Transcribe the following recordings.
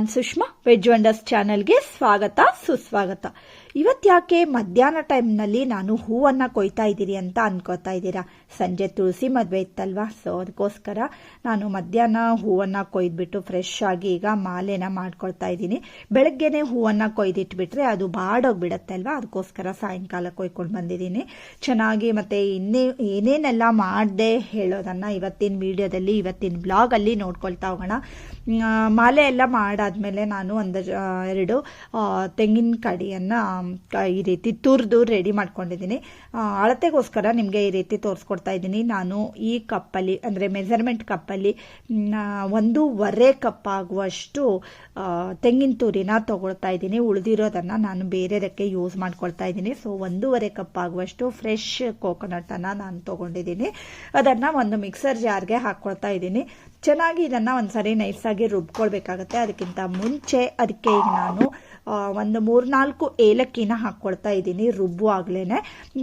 ನಾನು Sushma veg wonders ಚಾನೆಲ್ಗೆ ಸ್ವಾಗತ ಸುಸ್ವಾಗತ. ಇವತ್ತು ಯಾಕೆ ಮಧ್ಯಾಹ್ನ ಟೈಮ್ನಲ್ಲಿ ನಾನು ಹೂವನ್ನು ಕೊಯ್ತಾ ಇದ್ದೀರಿ ಅಂತ ಅನ್ಕೋತಾ ಇದ್ದೀರಾ? ಸಂಜೆ ತುಳಸಿ ಮದುವೆ ಇತ್ತಲ್ವಾ? ಸೊ ಅದಕ್ಕೋಸ್ಕರ ನಾನು ಮಧ್ಯಾಹ್ನ ಹೂವನ್ನು ಕೊಯ್ದುಬಿಟ್ಟು ಫ್ರೆಶ್ ಆಗಿ ಈಗ ಮಾಲೆನ ಮಾಡ್ಕೊಳ್ತಾ ಇದ್ದೀನಿ. ಬೆಳಗ್ಗೆನೆ ಹೂವನ್ನು ಕೊಯ್ದಿಟ್ಬಿಟ್ರೆ ಅದು ಬಾಡೋಗ್ಬಿಡತ್ತೆ ಅಲ್ವಾ ಅದಕ್ಕೋಸ್ಕರ ಸಾಯಂಕಾಲ ಕೊಯ್ಕೊಂಡು ಬಂದಿದ್ದೀನಿ. ಚೆನ್ನಾಗಿ ಮತ್ತೆ ಇನ್ನೇ, ಏನೇನೆಲ್ಲ ಮಾಡಿದೆ ಹೇಳೋದನ್ನ ಇವತ್ತಿನ ವಿಡಿಯೋದಲ್ಲಿ, ಇವತ್ತಿನ ಬ್ಲಾಗಲ್ಲಿ ನೋಡ್ಕೊಳ್ತಾ ಹೋಗೋಣ. ಮಾಲೆ ಎಲ್ಲ ಮಾಡಾದ್ಮೇಲೆ ನಾನು ಒಂದು ಎರಡು ತೆಂಗಿನ ಕಡಿಯನ್ನು ಈ ರೀತಿ ತುರಿದು ರೆಡಿ ಮಾಡ್ಕೊಂಡಿದ್ದೀನಿ. ಅಳತೆಗೋಸ್ಕರ ನಿಮಗೆ ಈ ರೀತಿ ತೋರಿಸ್ಕೊಡ್ತಾ ಇದ್ದೀನಿ. ನಾನು ಈ ಕಪ್ಪಲ್ಲಿ, ಅಂದರೆ ಮೆಜರ್ಮೆಂಟ್ ಕಪ್ಪಲ್ಲಿ ಒಂದೂವರೆ ಕಪ್ ಆಗುವಷ್ಟು ತೆಂಗಿನ ತುರಿನ ತೊಗೊಳ್ತಾ ಇದ್ದೀನಿ. ಉಳಿದಿರೋದನ್ನು ನಾನು ಬೇರೆದಕ್ಕೆ ಯೂಸ್ ಮಾಡ್ಕೊಳ್ತಾ ಇದ್ದೀನಿ. ಸೊ ಒಂದೂವರೆ ಕಪ್ ಆಗುವಷ್ಟು ಫ್ರೆಶ್ ಕೋಕೋನಟನ್ನು ನಾನು ತೊಗೊಂಡಿದ್ದೀನಿ. ಅದನ್ನು ಒಂದು ಮಿಕ್ಸರ್ ಜಾರ್ಗೆ ಹಾಕ್ಕೊಳ್ತಾ ಇದ್ದೀನಿ. ಚೆನ್ನಾಗಿ ಇದನ್ನು ಒಂದ್ಸರಿ ನೈಸಾಗಿ ರುಬ್ಕೊಳ್ಬೇಕಾಗತ್ತೆ. ಅದಕ್ಕಿಂತ ಮುಂಚೆ ಅದಕ್ಕೆ ಈಗ ನಾನು ಒಂದು ಮೂರ್ನಾಲ್ಕು ಏಲಕ್ಕಿನ ಹಾಕ್ಕೊಳ್ತಾ ಇದ್ದೀನಿ ರುಬ್ಬುವಾಗ್ಲೇ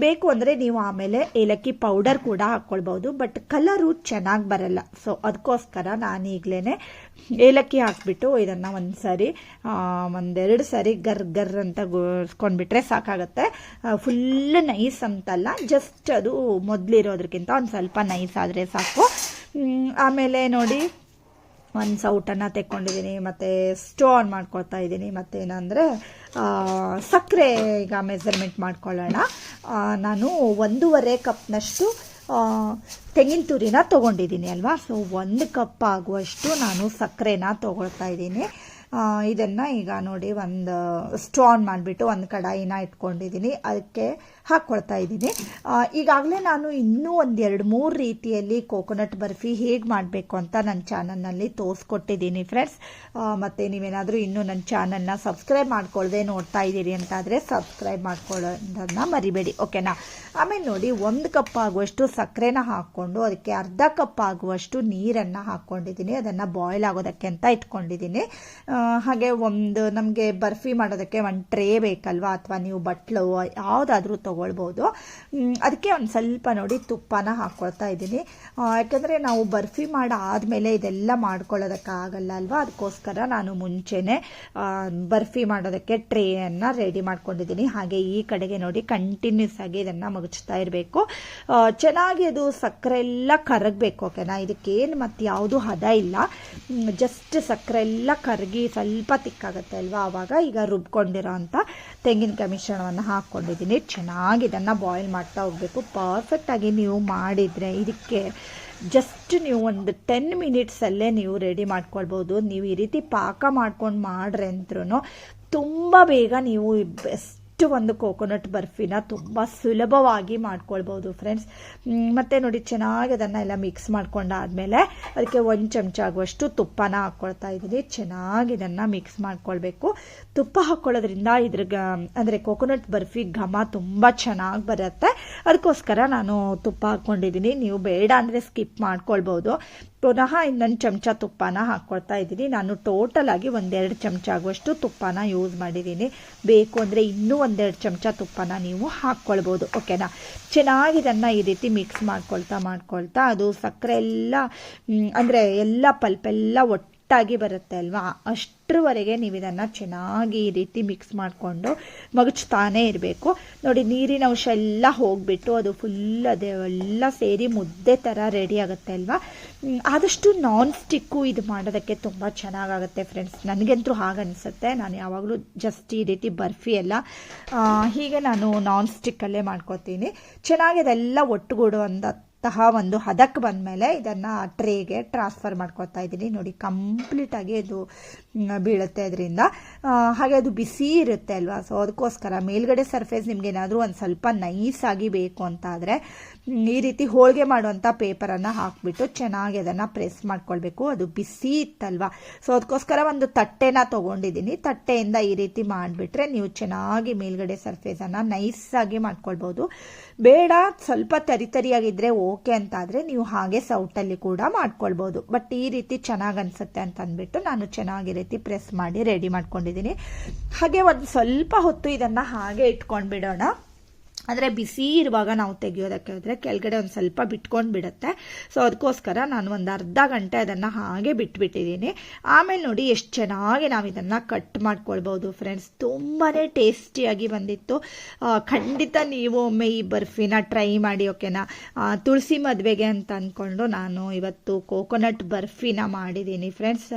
ಬೇಕು ಅಂದರೆ ನೀವು ಆಮೇಲೆ ಏಲಕ್ಕಿ ಪೌಡರ್ ಕೂಡ ಹಾಕ್ಕೊಳ್ಬೋದು ಬಟ್ ಕಲರು ಚೆನ್ನಾಗಿ ಬರಲ್ಲ. ಸೊ ಅದಕ್ಕೋಸ್ಕರ ನಾನೀಗಲೇ ಏಲಕ್ಕಿ ಹಾಕ್ಬಿಟ್ಟು ಇದನ್ನು ಒಂದು ಸಾರಿ ಒಂದೆರಡು ಸರಿ ಗರ್ ಗರ್ ಅಂತ ಗೋಸ್ಕೊಂಡ್ಬಿಟ್ರೆ ಸಾಕಾಗತ್ತೆ. ಫುಲ್ ನೈಸ್ ಅಂತಲ್ಲ ಜಸ್ಟ್ ಅದು ಮೊದಲಿರೋದ್ರಕ್ಕಿಂತ ಒಂದು ಸ್ವಲ್ಪ ನೈಸ್ ಆದರೆ ಸಾಕು. ಆಮೇಲೆ ನೋಡಿ ಒಂದು ಸೌಟನ್ನು ತೆಕ್ಕೊಂಡಿದ್ದೀನಿ ಮತ್ತು ಸ್ಟೋನ್ ಮಾಡ್ಕೊಳ್ತಾ ಇದ್ದೀನಿ ಮತ್ತೇನಂದರೆ ಸಕ್ಕರೆ ಈಗ ಮೆಸರ್ಮೆಂಟ್ ಮಾಡ್ಕೊಳ್ಳೋಣ. ನಾನು ಒಂದೂವರೆ ಕಪ್ನಷ್ಟು ತೆಂಗಿನ ತುರಿನ ತೊಗೊಂಡಿದ್ದೀನಿ ಅಲ್ವಾ? ಸೊ ಒಂದು ಕಪ್ ಆಗುವಷ್ಟು ನಾನು ಸಕ್ಕರೆನ ತೊಗೊಳ್ತಾ ಇದ್ದೀನಿ ಇದನ್ನು ಈಗ ನೋಡಿ ಒಂದು, ಸ್ಟೋನ್ ಮಾಡಿಬಿಟ್ಟು ಒಂದು ಕಡಾಯಿನ ಇಟ್ಕೊಂಡಿದ್ದೀನಿ ಅದಕ್ಕೆ ಹಾಕ್ಕೊಳ್ತಾ ಇದ್ದೀನಿ. ಈಗಾಗಲೇ ನಾನು ಇನ್ನೂ ಒಂದೆರಡು ಮೂರು ರೀತಿಯಲ್ಲಿ ಕೋಕೋನಟ್ ಬರ್ಫಿ ಹೇಗೆ ಮಾಡಬೇಕು ಅಂತ ನನ್ನ ಚಾನಲ್ನಲ್ಲಿ ತೋರಿಸ್ಕೊಟ್ಟಿದ್ದೀನಿ ಫ್ರೆಂಡ್ಸ್ ಮತ್ತು ನೀವೇನಾದರೂ ಇನ್ನೂ ನನ್ನ ಚಾನಲ್ನ ಸಬ್ಸ್ಕ್ರೈಬ್ ಮಾಡ್ಕೊಳ್ಳದೆ ನೋಡ್ತಾ ಇದ್ದೀರಿ ಅಂತಾದರೆ ಸಬ್ಸ್ಕ್ರೈಬ್ ಮಾಡ್ಕೊಳ್ಳೋದನ್ನ ಮರಿಬೇಡಿ ಓಕೆನಾ ಆಮೇಲೆ ನೋಡಿ, ಒಂದು ಕಪ್ ಆಗುವಷ್ಟು ಸಕ್ಕರೆನ ಹಾಕ್ಕೊಂಡು ಅದಕ್ಕೆ ಅರ್ಧ ಕಪ್ ಆಗುವಷ್ಟು ನೀರನ್ನು ಹಾಕ್ಕೊಂಡಿದ್ದೀನಿ. ಅದನ್ನು ಬಾಯ್ಲ್ ಆಗೋದಕ್ಕೆ ಅಂತ ಇಟ್ಕೊಂಡಿದ್ದೀನಿ. ಹಾಗೆ ಒಂದು ನಮಗೆ ಬರ್ಫಿ ಮಾಡೋದಕ್ಕೆ ಒಂದು ಟ್ರೇ ಬೇಕಲ್ವಾ? ಅಥವಾ ನೀವು ಬಟ್ಲು, ಯಾವುದಾದ್ರೂ ತೊಗೊಳ್ಬೋದು. ಅದಕ್ಕೆ ಒಂದು ಸ್ವಲ್ಪ ನೋಡಿ ತುಪ್ಪನ ಹಾಕ್ಕೊಳ್ತಾ ಇದ್ದೀನಿ. ಯಾಕೆಂದರೆ ನಾವು ಬರ್ಫಿ ಮಾಡಾದಮೇಲೆ ಇದೆಲ್ಲ ಮಾಡ್ಕೊಳ್ಳೋದಕ್ಕಾಗಲ್ಲ ಅಲ್ವಾ? ಅದಕ್ಕೋಸ್ಕರ ನಾನು ಮುಂಚೆನೆ ಬರ್ಫಿ ಮಾಡೋದಕ್ಕೆ ಟ್ರೇಯನ್ನು ರೆಡಿ ಮಾಡ್ಕೊಂಡಿದ್ದೀನಿ. ಹಾಗೆ ಈ ಕಡೆಗೆ ನೋಡಿ ಕಂಟಿನ್ಯೂಸ್ ಆಗಿ ಇದನ್ನು ಮಗುಚ್ತಾ ಇರಬೇಕು. ಚೆನ್ನಾಗಿ ಅದು ಸಕ್ಕರೆ ಎಲ್ಲ ಕರಗಬೇಕು ಓಕೆನಾ ಇದಕ್ಕೇನು ಮತ್ತು ಯಾವುದು ಹದ ಇಲ್ಲ. ಜಸ್ಟ್ ಸಕ್ಕರೆ ಎಲ್ಲ ಕರಗಿ ಸ್ವಲ್ಪ ತಿಕ್ಕಾಗುತ್ತೆ ಅಲ್ವಾ? ಆವಾಗ ಈಗ ರುಬ್ಕೊಂಡಿರೋ ಅಂಥ ತೆಂಗಿನಕಾಯಿ ಮಿಶ್ರಣವನ್ನು ಹಾಕ್ಕೊಂಡಿದ್ದೀನಿ ಚೆನ್ನಾಗಿ ಇದನ್ನು ಬಾಯ್ಲ್ ಮಾಡ್ತಾ ಹೋಗಬೇಕು. ಪರ್ಫೆಕ್ಟಾಗಿ ನೀವು ಮಾಡಿದರೆ ಇದಕ್ಕೆ ಜಸ್ಟ್ ನೀವು ಒಂದು ಟೆನ್ ಮಿನಿಟ್ಸಲ್ಲೇ ನೀವು ರೆಡಿ ಮಾಡ್ಕೊಳ್ಬೋದು. ನೀವು ಈ ರೀತಿ ಪಾಕ ಮಾಡ್ಕೊಂಡು ಮಾಡ್ರೆ ಅಂದ್ರೂ ತುಂಬ ಬೇಗ ನೀವು ಬೆಸ್ಟ್ ಒಂದು ಕೋಕೋನಟ್ ಬರ್ಫಿನ ತುಂಬ ಸುಲಭವಾಗಿ ಮಾಡ್ಕೊಳ್ಬೋದು ಫ್ರೆಂಡ್ಸ್ ಮತ್ತು ನೋಡಿ ಚೆನ್ನಾಗಿ ಅದನ್ನು ಎಲ್ಲ ಮಿಕ್ಸ್ ಮಾಡ್ಕೊಂಡಾದ್ಮೇಲೆ ಅದಕ್ಕೆ ಒಂದು ಚಮಚ ಆಗುವಷ್ಟು ತುಪ್ಪನ ಹಾಕ್ಕೊಳ್ತಾ ಇದ್ದೀನಿ. ಚೆನ್ನಾಗಿ ಇದನ್ನು ಮಿಕ್ಸ್ ಮಾಡ್ಕೊಳ್ಬೇಕು. ತುಪ್ಪ ಹಾಕ್ಕೊಳ್ಳೋದ್ರಿಂದ ಇದ್ರ ಗ, ಅಂದರೆ ಕೋಕೋನಟ್ ಬರ್ಫಿ ಘಮ ತುಂಬ ಚೆನ್ನಾಗಿ ಬರುತ್ತೆ. ಅದಕ್ಕೋಸ್ಕರ ನಾನು ತುಪ್ಪ ಹಾಕ್ಕೊಂಡಿದ್ದೀನಿ ನೀವು ಬೇಡ ಅಂದರೆ ಸ್ಕಿಪ್ ಮಾಡ್ಕೊಳ್ಬೋದು. ಪುನಃ ಇನ್ನೊಂದು ಚಮಚ ತುಪ್ಪನ ಹಾಕ್ಕೊಳ್ತಾ ಇದ್ದೀನಿ. ನಾನು ಟೋಟಲ್ ಆಗಿ ಒಂದೆರಡು ಚಮಚ ಆಗುವಷ್ಟು ತುಪ್ಪನ ಯೂಸ್ ಮಾಡಿದ್ದೀನಿ. ಬೇಕು ಅಂದರೆ ಇನ್ನೂ ಒಂದೆರಡು ಚಮಚ ತುಪ್ಪನ ನೀವು ಹಾಕ್ಕೊಳ್ಬೋದು ಓಕೆನಾ ಚೆನ್ನಾಗಿ ಇದನ್ನು ಈ ರೀತಿ ಮಿಕ್ಸ್ ಮಾಡ್ಕೊಳ್ತಾ ಮಾಡ್ಕೊಳ್ತಾ ಅದು ಸಕ್ಕರೆ ಎಲ್ಲ ಅಂದರೆ ಎಲ್ಲ ಪಲ್ಪೆಲ್ಲ ಒಟ್ಟಾಗಿ ಬರುತ್ತೆ ಅಲ್ವಾ? ಅಷ್ಟರವರೆಗೆ ನೀವು ಇದನ್ನು ಚೆನ್ನಾಗಿ ಈ ರೀತಿ ಮಿಕ್ಸ್ ಮಾಡಿಕೊಂಡು ಮಗುಚ್ತಾನೇ ಇರಬೇಕು. ನೋಡಿ, ನೀರಿನ ಅಂಶ ಎಲ್ಲ ಹೋಗಿಬಿಟ್ಟು ಅದು ಫುಲ್ ಅದೇ ಎಲ್ಲ ಸೇರಿ ಮುದ್ದೆ ಥರ ರೆಡಿ ಆಗುತ್ತೆ ಅಲ್ವಾ? ಆದಷ್ಟು ನಾನ್ ಸ್ಟಿಕ್ಕು ಇದು ಮಾಡೋದಕ್ಕೆ ತುಂಬ ಚೆನ್ನಾಗಾಗುತ್ತೆ ಫ್ರೆಂಡ್ಸ್ ನನಗಂತೂ ಹಾಗೆ ಅನಿಸುತ್ತೆ. ನಾನು ಯಾವಾಗಲೂ ಜಸ್ಟ್ ಈ ರೀತಿ ಬರ್ಫಿ ಎಲ್ಲ ಹೀಗೆ ನಾನು ನಾನ್ ಸ್ಟಿಕ್ಕಲ್ಲೇ ಮಾಡ್ಕೊತೀನಿ. ಚೆನ್ನಾಗಿ ಅದೆಲ್ಲ ಒಟ್ಟುಗೂಡುವಂಥ ತಹ ಒಂದು ಹದಕ್ಕೆ ಬಂದಮೇಲೆ ಇದನ್ನು ಟ್ರೇಗೆ ಟ್ರಾನ್ಸ್ಫರ್ ಮಾಡ್ಕೊತಾ ಇದ್ದೀನಿ. ನೋಡಿ ಕಂಪ್ಲೀಟಾಗಿ ಇದು ಬೀಳುತ್ತೆ ಅದರಿಂದ. ಹಾಗೆ ಅದು ಬಿಸಿ ಇರುತ್ತೆ ಅಲ್ವಾ? ಸೊ ಅದಕ್ಕೋಸ್ಕರ ಮೇಲ್ಗಡೆ ಸರ್ಫೇಸ್ ನಿಮ್ಗೆ ಏನಾದರೂ ಒಂದು ಸ್ವಲ್ಪ ನೈಸ್ ಆಗಿ ಬೇಕು ಅಂತ ಆದರೆ ಈ ರೀತಿ ಹೋಳಿಗೆ ಮಾಡುವಂಥ ಪೇಪರನ್ನು ಹಾಕ್ಬಿಟ್ಟು ಚೆನ್ನಾಗಿ ಅದನ್ನು ಪ್ರೆಸ್ ಮಾಡ್ಕೊಳ್ಬೇಕು. ಅದು ಬಿಸಿ ಇತ್ತಲ್ವಾ? ಸೊ ಅದಕ್ಕೋಸ್ಕರ ಒಂದು ತಟ್ಟೆನ ತೊಗೊಂಡಿದ್ದೀನಿ ತಟ್ಟೆಯಿಂದ ಈ ರೀತಿ ಮಾಡಿಬಿಟ್ರೆ ನೀವು ಚೆನ್ನಾಗಿ ಮೇಲ್ಗಡೆ ಸರ್ಫೇಸನ್ನು ನೈಸಾಗಿ ಮಾಡ್ಕೊಳ್ಬೋದು. ಬೇಡ, ಸ್ವಲ್ಪ ತರಿ ತರಿಯಾಗಿದ್ದರೆ ಓಕೆ ಅಂತ ಆದರೆ ನೀವು ಹಾಗೆ ಸೌಟಲ್ಲಿ ಕೂಡ ಮಾಡ್ಕೊಳ್ಬೋದು. ಬಟ್ ಈ ರೀತಿ ಚೆನ್ನಾಗಿ ಅನಿಸುತ್ತೆ ಅಂತ ಅಂದ್ಬಿಟ್ಟು ನಾನು ಚೆನ್ನಾಗಿ ಈ ರೀತಿ ಪ್ರೆಸ್ ಮಾಡಿ ರೆಡಿ ಮಾಡ್ಕೊಂಡಿದ್ದೀನಿ. ಹಾಗೆ ಒಂದು ಸ್ವಲ್ಪ ಹೊತ್ತು ಇದನ್ನು ಹಾಗೆ ಇಟ್ಕೊಂಡು ಬಿಡೋಣ ಅಂದರೆ ಬಿಸಿ ಇರುವಾಗ ನಾವು ತೆಗಿಯೋದಕ್ಕೆ ಹೋದರೆ ಕೆಳಗಡೆ ಒಂದು ಸ್ವಲ್ಪ ಬಿಟ್ಕೊಂಡು ಬಿಡುತ್ತೆ. ಸೊ ಅದಕ್ಕೋಸ್ಕರ ನಾನು ಒಂದು ಅರ್ಧ ಗಂಟೆ ಅದನ್ನು ಹಾಗೆ ಬಿಟ್ಬಿಟ್ಟಿದ್ದೀನಿ. ಆಮೇಲೆ ನೋಡಿ ಎಷ್ಟು ಚೆನ್ನಾಗಿ ನಾವು ಇದನ್ನು ಕಟ್ ಮಾಡ್ಕೊಳ್ಬೋದು ಫ್ರೆಂಡ್ಸ್ ತುಂಬಾ ಟೇಸ್ಟಿಯಾಗಿ ಬಂದಿತ್ತು. ಖಂಡಿತ ನೀವು ಒಮ್ಮೆ ಈ ಬರ್ಫಿನ ಟ್ರೈ ಮಾಡಿ, ಓಕೆನಾ? ತುಳಸಿ ಮದುವೆಗೆ ಅಂತ ಅಂದ್ಕೊಂಡು ನಾನು ಇವತ್ತು ಕೋಕೋನಟ್ ಬರ್ಫಿನ ಮಾಡಿದ್ದೀನಿ ಫ್ರೆಂಡ್ಸ್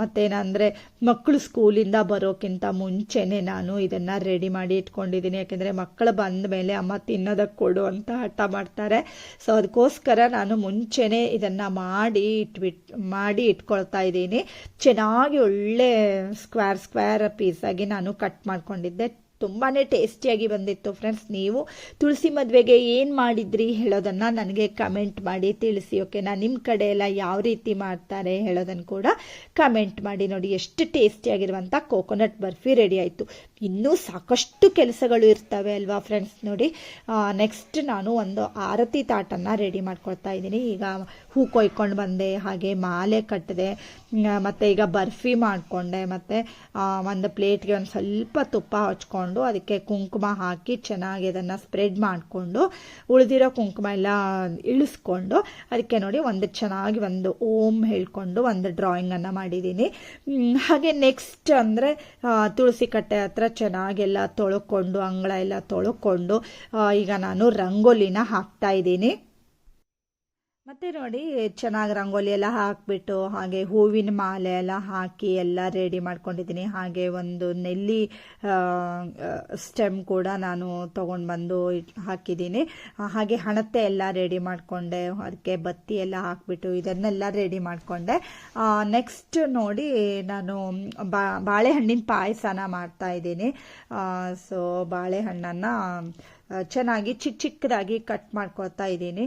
ಮತ್ತೇನಂದರೆ ಮಕ್ಕಳು ಸ್ಕೂಲಿಂದ ಬರೋಕ್ಕಿಂತ ಮುಂಚೆನೇ ನಾನು ಇದನ್ನು ರೆಡಿ ಮಾಡಿ ಇಟ್ಕೊಂಡಿದ್ದೀನಿ. ಯಾಕೆಂದರೆ ಮಕ್ಕಳು ಮೇಲೆ ಅಮ್ಮ ತಿನ್ನೋದಕ್ಕೆ ಕೊಡು ಅಂತ ಹಠ ಮಾಡ್ತಾರೆ. ಸೊ ಅದಕ್ಕೋಸ್ಕರ ನಾನು ಮುಂಚೆನೇ ಇದನ್ನು ಮಾಡಿ ಇಟ್ಬಿಟ್, ಮಾಡಿ ಇಟ್ಕೊಳ್ತಾ ಇದ್ದೀನಿ. ಚೆನ್ನಾಗಿ ಒಳ್ಳೆ ಸ್ಕ್ವೇರ್ ಸ್ಕ್ವೇರ್ ಪೀಸಾಗಿ ನಾನು ಕಟ್ ಮಾಡ್ಕೊಂಡಿದ್ದೆ. ತುಂಬಾ ಟೇಸ್ಟಿಯಾಗಿ ಬಂದಿತ್ತು ಫ್ರೆಂಡ್ಸ್. ನೀವು ತುಳಸಿ ಮದುವೆಗೆ ಏನು ಮಾಡಿದ್ರಿ ಹೇಳೋದನ್ನು ನನಗೆ ಕಮೆಂಟ್ ಮಾಡಿ ತಿಳಿಸಿ ಓಕೆನಾ ನಿಮ್ಮ ಕಡೆ ಎಲ್ಲ ಯಾವ ರೀತಿ ಮಾಡ್ತಾರೆ ಹೇಳೋದನ್ನು ಕೂಡ ಕಮೆಂಟ್ ಮಾಡಿ ನೋಡಿ. ಎಷ್ಟು ಟೇಸ್ಟಿಯಾಗಿರುವಂಥ ಕೋಕೋನಟ್ ಬರ್ಫಿ ರೆಡಿ ಆಯಿತು. ಇನ್ನೂ ಸಾಕಷ್ಟು ಕೆಲಸಗಳು ಇರ್ತವೆ ಅಲ್ವಾ ಫ್ರೆಂಡ್ಸ್ ನೋಡಿ. ನೆಕ್ಸ್ಟ್ ನಾನು ಒಂದು ಆರತಿ ತಾಟನ್ನು ರೆಡಿ ಮಾಡ್ಕೊಳ್ತಾ ಇದ್ದೀನಿ. ಈಗ ಹೂ ಕೊಯ್ಕೊಂಡು ಬಂದೆ, ಹಾಗೆ ಮಾಲೆ ಕಟ್ಟಿದೆ ಮತ್ತು ಈಗ ಬರ್ಫಿ ಮಾಡಿಕೊಂಡೆ. ಮತ್ತು ಒಂದು ಪ್ಲೇಟ್ಗೆ ಒಂದು ಸ್ವಲ್ಪ ತುಪ್ಪ ಹಚ್ಕೊಂಡು ಅದಕ್ಕೆ ಕುಂಕುಮ ಹಾಕಿ ಚೆನ್ನಾಗಿ ಅದನ್ನು ಸ್ಪ್ರೆಡ್ ಮಾಡಿಕೊಂಡು ಉಳಿದಿರೋ ಕುಂಕುಮ ಎಲ್ಲ ಇಳಿಸ್ಕೊಂಡು ಅದಕ್ಕೆ ನೋಡಿ ಒಂದು ಚೆನ್ನಾಗಿ ಒಂದು ಓಮ್ ಹೇಳ್ಕೊಂಡು ಒಂದು ಡ್ರಾಯಿಂಗನ್ನು ಮಾಡಿದ್ದೀನಿ. ಹಾಗೆ ನೆಕ್ಸ್ಟ್ ಅಂದರೆ ತುಳಸಿ ಕಟ್ಟೆ ಹತ್ರ ಚೆನ್ನಾಗೆಲ್ಲ ತೊಳ್ಕೊಂಡು, ಅಂಗಳ ಎಲ್ಲ ತೊಳ್ಕೊಂಡು ಈಗ ನಾನು ರಂಗೋಲಿನ ಹಾಕ್ತಾ ಇದ್ದೀನಿ. ಮತ್ತೆ ನೋಡಿ ಚೆನ್ನಾಗಿ ರಂಗೋಲಿ ಎಲ್ಲ ಹಾಕಿಬಿಟ್ಟು, ಹಾಗೆ ಹೂವಿನ ಮಾಲೆ ಎಲ್ಲ ಹಾಕಿ ಎಲ್ಲ ರೆಡಿ ಮಾಡ್ಕೊಂಡಿದ್ದೀನಿ. ಹಾಗೆ ಒಂದು ನೆಲ್ಲಿ ಸ್ಟೆಮ್ ಕೂಡ ನಾನು ತೊಗೊಂಡು ಬಂದು ಹಾಕಿದ್ದೀನಿ. ಹಾಗೆ ಹಣತೆ ಎಲ್ಲ ರೆಡಿ ಮಾಡಿಕೊಂಡೆ. ಅದಕ್ಕೆ ಬತ್ತಿ ಎಲ್ಲ ಹಾಕ್ಬಿಟ್ಟು ಇದನ್ನೆಲ್ಲ ರೆಡಿ ಮಾಡಿಕೊಂಡೆ. ನೆಕ್ಸ್ಟ್ ನೋಡಿ ನಾನು ಬಾಳೆಹಣ್ಣಿನ ಪಾಯಸನ ಮಾಡ್ತಾ ಇದ್ದೀನಿ. ಸೊ ಬಾಳೆಹಣ್ಣನ್ನು ಚೆನ್ನಾಗಿ ಚಿಕ್ಕ ಚಿಕ್ಕದಾಗಿ ಕಟ್ ಮಾಡ್ಕೊಳ್ತಾ ಇದ್ದೀನಿ.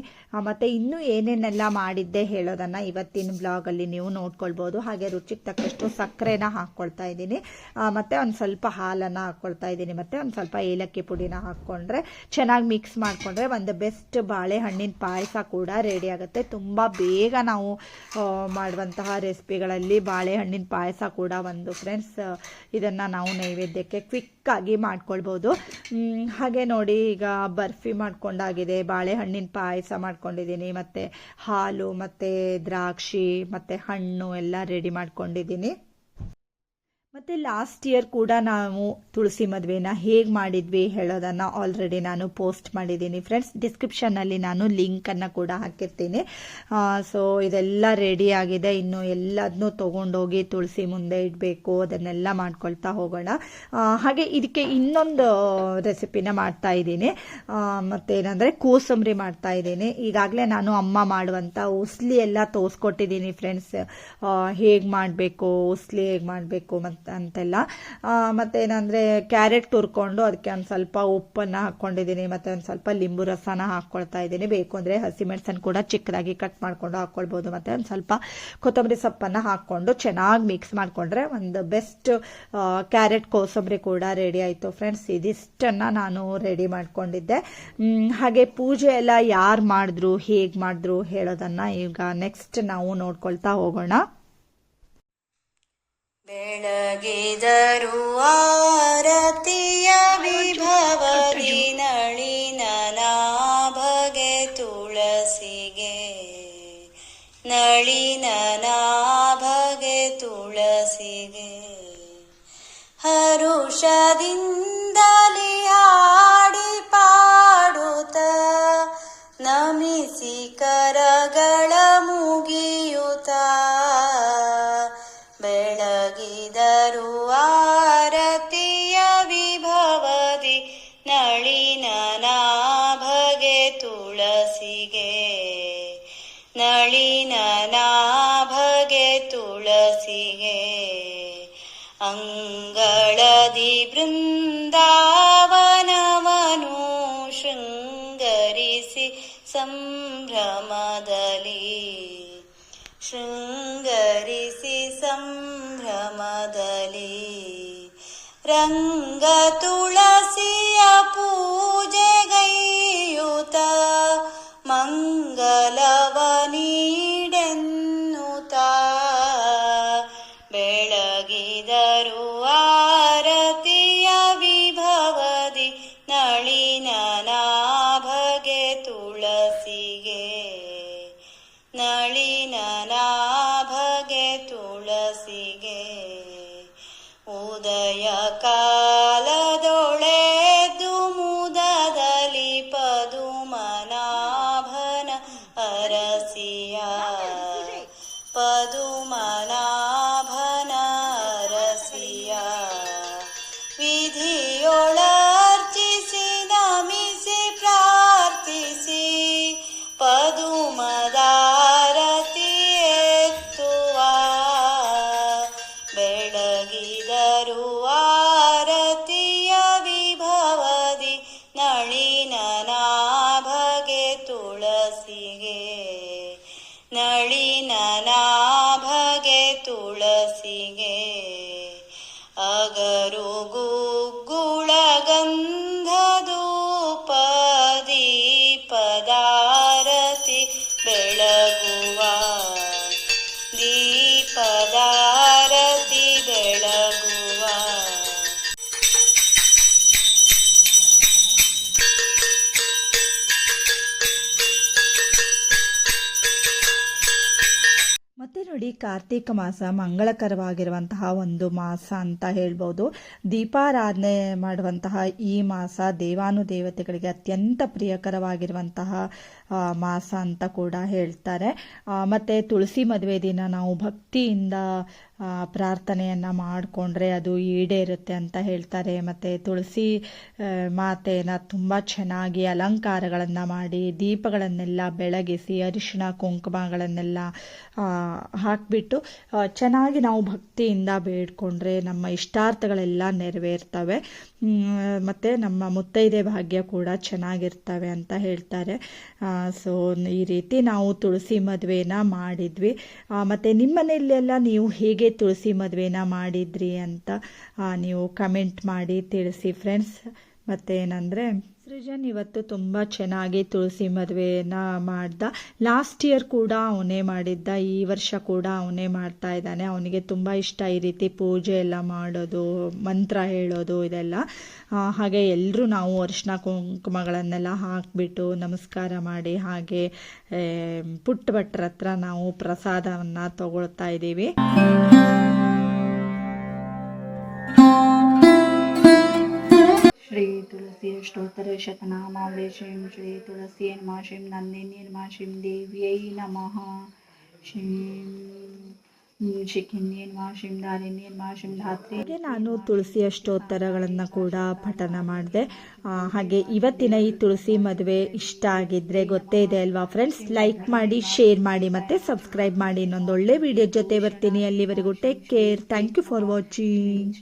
ಮತ್ತು ಇನ್ನೂ ಏನೇನೆಲ್ಲ ಮಾಡಿದ್ದೆ ಹೇಳೋದನ್ನು ಇವತ್ತಿನ ಬ್ಲಾಗಲ್ಲಿ ನೀವು ನೋಡ್ಕೊಳ್ಬೋದು. ಹಾಗೆ ರುಚಿಗೆ ತಕ್ಕಷ್ಟು ಸಕ್ಕರೆನ ಹಾಕ್ಕೊಳ್ತಾ ಇದ್ದೀನಿ. ಮತ್ತು ಒಂದು ಸ್ವಲ್ಪ ಹಾಲನ್ನು ಹಾಕ್ಕೊಳ್ತಾ ಇದ್ದೀನಿ. ಮತ್ತು ಒಂದು ಸ್ವಲ್ಪ ಏಲಕ್ಕಿ ಪುಡಿನ ಹಾಕ್ಕೊಂಡ್ರೆ ಚೆನ್ನಾಗಿ ಮಿಕ್ಸ್ ಮಾಡಿಕೊಂಡ್ರೆ ಒಂದು ಬೆಸ್ಟ್ ಬಾಳೆಹಣ್ಣಿನ ಪಾಯಸ ಕೂಡ ರೆಡಿ ಆಗುತ್ತೆ. ತುಂಬ ಬೇಗ ನಾವು ಮಾಡುವಂತಹ ರೆಸಿಪಿಗಳಲ್ಲಿ ಬಾಳೆಹಣ್ಣಿನ ಪಾಯಸ ಕೂಡ ಒಂದು ಫ್ರೆಂಡ್ಸ್ ಇದನ್ನು ನಾವು ನೈವೇದ್ಯಕ್ಕೆ ಕ್ವಿಕ್ಕಾಗಿ ಮಾಡ್ಕೊಳ್ಬೋದು. ಹಾಗೆ ನೋಡಿ ಈಗ ಬರ್ಫಿ ಮಾಡ್ಕೊಂಡಾಗಿದೆ, ಬಾಳೆಹಣ್ಣಿನ ಪಾಯಸ ಮಾಡ್ಕೊಂಡಿದ್ದೀನಿ, ಮತ್ತು ಹಾಲು, ಮತ್ತು ದ್ರಾಕ್ಷಿ, ಮತ್ತು ಹಣ್ಣು ಎಲ್ಲ ರೆಡಿ ಮಾಡ್ಕೊಂಡಿದ್ದೀನಿ. ಮತ್ತು ಲಾಸ್ಟ್ ಇಯರ್ ಕೂಡ ನಾವು ತುಳಸಿ ಮದುವೆನ ಹೇಗೆ ಮಾಡಿದ್ವಿ ಹೇಳೋದನ್ನು ಆಲ್ರೆಡಿ ನಾನು ಪೋಸ್ಟ್ ಮಾಡಿದ್ದೀನಿ ಫ್ರೆಂಡ್ಸ್ ಡಿಸ್ಕ್ರಿಪ್ಷನ್ನಲ್ಲಿ ನಾನು ಲಿಂಕನ್ನು ಕೂಡ ಹಾಕಿರ್ತೀನಿ. ಸೊ ಇದೆಲ್ಲ ರೆಡಿ ಆಗಿದೆ. ಇನ್ನು ಎಲ್ಲದನ್ನೂ ತೊಗೊಂಡೋಗಿ ತುಳಸಿ ಮುಂದೆ ಇಡಬೇಕು. ಅದನ್ನೆಲ್ಲ ಮಾಡ್ಕೊಳ್ತಾ ಹೋಗೋಣ. ಹಾಗೆ ಇದಕ್ಕೆ ಇನ್ನೊಂದು ರೆಸಿಪಿನ ಮಾಡ್ತಾ ಇದ್ದೀನಿ. ಮತ್ತೇನಂದರೆ ಕೋಸಂಬರಿ ಮಾಡ್ತಾ ಇದ್ದೀನಿ. ಈಗಾಗಲೇ ನಾನು ಅಮ್ಮ ಮಾಡುವಂಥ ಉಸ್ಲಿ ಎಲ್ಲ ತೋರಿಸ್ಕೊಟ್ಟಿದ್ದೀನಿ ಫ್ರೆಂಡ್ಸ್ ಹೇಗೆ ಮಾಡಬೇಕು, ಉಸ್ಲಿ ಹೇಗೆ ಮಾಡಬೇಕು ಮತ್ತು ಅಂತೆಲ್ಲ. ಮತ್ತೇನಂದರೆ ಕ್ಯಾರೆಟ್ ತುರ್ಕೊಂಡು ಅದಕ್ಕೆ ಒಂದು ಸ್ವಲ್ಪ ಉಪ್ಪನ್ನು ಹಾಕ್ಕೊಂಡಿದ್ದೀನಿ ಮತ್ತು ಒಂದು ಸ್ವಲ್ಪ ಲಿಂಬು ರಸನ ಹಾಕ್ಕೊಳ್ತಾ ಇದ್ದೀನಿ. ಬೇಕು ಅಂದರೆ ಹಸಿಮೆಣಸನ್ನು ಕೂಡ ಚಿಕ್ಕದಾಗಿ ಕಟ್ ಮಾಡಿಕೊಂಡು ಹಾಕ್ಕೊಳ್ಬೋದು ಮತ್ತು ಒಂದು ಸ್ವಲ್ಪ ಕೊತ್ತಂಬರಿ ಸೊಪ್ಪನ್ನು ಹಾಕ್ಕೊಂಡು ಚೆನ್ನಾಗಿ ಮಿಕ್ಸ್ ಮಾಡಿಕೊಂಡ್ರೆ ಒಂದು ಬೆಸ್ಟ್ ಕ್ಯಾರೆಟ್ ಕೋಸಂಬರಿ ಕೂಡ ರೆಡಿ ಆಯಿತು ಫ್ರೆಂಡ್ಸ್ ಇದಿಷ್ಟನ್ನು ನಾನು ರೆಡಿ ಮಾಡಿಕೊಂಡಿದ್ದೆ. ಹಾಗೆ ಪೂಜೆ ಎಲ್ಲ ಯಾರು ಮಾಡಿದ್ರು, ಹೇಗೆ ಮಾಡಿದ್ರು ಹೇಳೋದನ್ನು ಈಗ ನೆಕ್ಸ್ಟ್ ನಾವು ನೋಡ್ಕೊಳ್ತಾ ಹೋಗೋಣ. ಬೆಳಗಿದರು ಆರತಿಯ ವಿಭವದಿ ನಳಿನ ನಾಭಗೆ ತುಳಸಿಗೆ. ನಳಿನ ನಾಭಗೆ ತುಳಸಿಗೆ. ಹರುಷದಿಂದಲಿ नाभे तुलसे अङ्ग God. ಮತ್ತೆ ಕಾರ್ತಿಕ ಮಾಸ ಮಂಗಳಕರವಾಗಿರುವಂತಹ ಒಂದು ಮಾಸ ಅಂತ ಹೇಳ್ಬೋದು. ದೀಪಾರಾಧನೆ ಮಾಡುವಂತಹ ಈ ಮಾಸ ದೇವಾನುದೇವತೆಗಳಿಗೆ ಅತ್ಯಂತ ಪ್ರಿಯಕರವಾಗಿರುವಂತಹ ಮಾಸ ಅಂತ ಕೂಡ ಹೇಳ್ತಾರೆ. ಮತ್ತೆ ತುಳಸಿ ಮದುವೆ ದಿನ ನಾವು ಭಕ್ತಿಯಿಂದ ಪ್ರಾರ್ಥನೆಯನ್ನ ಮಾಡಿಕೊಂಡ್ರೆ ಅದು ಈಡೇರುತ್ತೆ ಅಂತ ಹೇಳ್ತಾರೆ. ಮತ್ತೆ ತುಳಸಿ ಮಾತೆನ ತುಂಬ ಚೆನ್ನಾಗಿ ಅಲಂಕಾರಗಳನ್ನು ಮಾಡಿ, ದೀಪಗಳನ್ನೆಲ್ಲ ಬೆಳಗಿಸಿ, ಅರಿಶಿಣ ಕುಂಕುಮಗಳನ್ನೆಲ್ಲ ಹಾಕಿಬಿಟ್ಟು ಚೆನ್ನಾಗಿ ನಾವು ಭಕ್ತಿಯಿಂದ ಬೇಡ್ಕೊಂಡ್ರೆ ನಮ್ಮ ಇಷ್ಟಾರ್ಥಗಳೆಲ್ಲ ನೆರವೇರ್ತವೆ. ಮತ್ತು ನಮ್ಮ ಮುತ್ತೈದೆ ಭಾಗ್ಯ ಕೂಡ ಚೆನ್ನಾಗಿರ್ತವೆ ಅಂತ ಹೇಳ್ತಾರೆ. ಸೊ, ಈ ರೀತಿ ನಾವು ತುಳಸಿ ಮದುವೆನ ಮಾಡಿದ್ವಿ. ಮತ್ತೆ ನಿಮ್ಮ ಮನೆಯಲ್ಲೆಲ್ಲ ನೀವು ಹೇಗೆ ತುಳಸಿ ಮದುವೆನ ಮಾಡಿದ್ರಿ ಅಂತ ನೀವು ಕಮೆಂಟ್ ಮಾಡಿ ತಿಳಿಸಿ ಫ್ರೆಂಡ್ಸ್ ಮತ್ತೇನಂದರೆ ಸೃಜನ್ ಇವತ್ತು ತುಂಬ ಚೆನ್ನಾಗಿ ತುಳಸಿ ಮದುವೆನ ಮಾಡ್ದ. ಲಾಸ್ಟ್ ಇಯರ್ ಕೂಡ ಅವನೇ ಮಾಡಿದ್ದ, ಈ ವರ್ಷ ಕೂಡ ಅವನೇ ಮಾಡ್ತಾ ಇದ್ದಾನೆ. ಅವನಿಗೆ ತುಂಬ ಇಷ್ಟ ಈ ರೀತಿ ಪೂಜೆ ಎಲ್ಲ ಮಾಡೋದು, ಮಂತ್ರ ಹೇಳೋದು ಇದೆಲ್ಲ. ಹಾಗೆ ಎಲ್ಲರೂ ನಾವು ಅರಿಶಿನ ಕುಂಕುಮಗಳನ್ನೆಲ್ಲ ಹಾಕಿಬಿಟ್ಟು ನಮಸ್ಕಾರ ಮಾಡಿ ಹಾಗೆ ಪುಟ್ಟ ಭಟ್ರ ನಾವು ಪ್ರಸಾದವನ್ನು ತಗೊಳ್ತಾ ಇದ್ದೀವಿ. ಶ್ರೀ ತುಳಸಿ ಅಷ್ಟೋತ್ತರ ಶತನಾಮಾವಳಿ ಶ್ರೀಂ ಶ್ರೀ ತುಳಸಿ ಎನ್ಮಾ ಶ್ರೀಂ ನಂದಿನಿ ನಿರ್ಮಾ ದೇವಿಯೈ ನಮಃ ಶ್ರೀಂ ಹಾಗೆ ನಾನು ತುಳಸಿ ಅಷ್ಟೋತ್ತರಗಳನ್ನು ಕೂಡ ಪಠನ ಮಾಡಿದೆ. ಹಾಗೆ ಇವತ್ತಿನ ಈ ತುಳಸಿ ಮದುವೆ ಇಷ್ಟ ಆಗಿದ್ರೆ ಗೊತ್ತೇ ಇದೆ ಅಲ್ವಾ ಫ್ರೆಂಡ್ಸ್ ಲೈಕ್ ಮಾಡಿ ಶೇರ್ ಮಾಡಿ ಮತ್ತೆ ಸಬ್ಸ್ಕ್ರೈಬ್ ಮಾಡಿ. ಇನ್ನೊಂದು ಒಳ್ಳೆ ವಿಡಿಯೋ ಜೊತೆ ಬರ್ತೀನಿ. ಅಲ್ಲಿವರೆಗೂ take care thank you for watching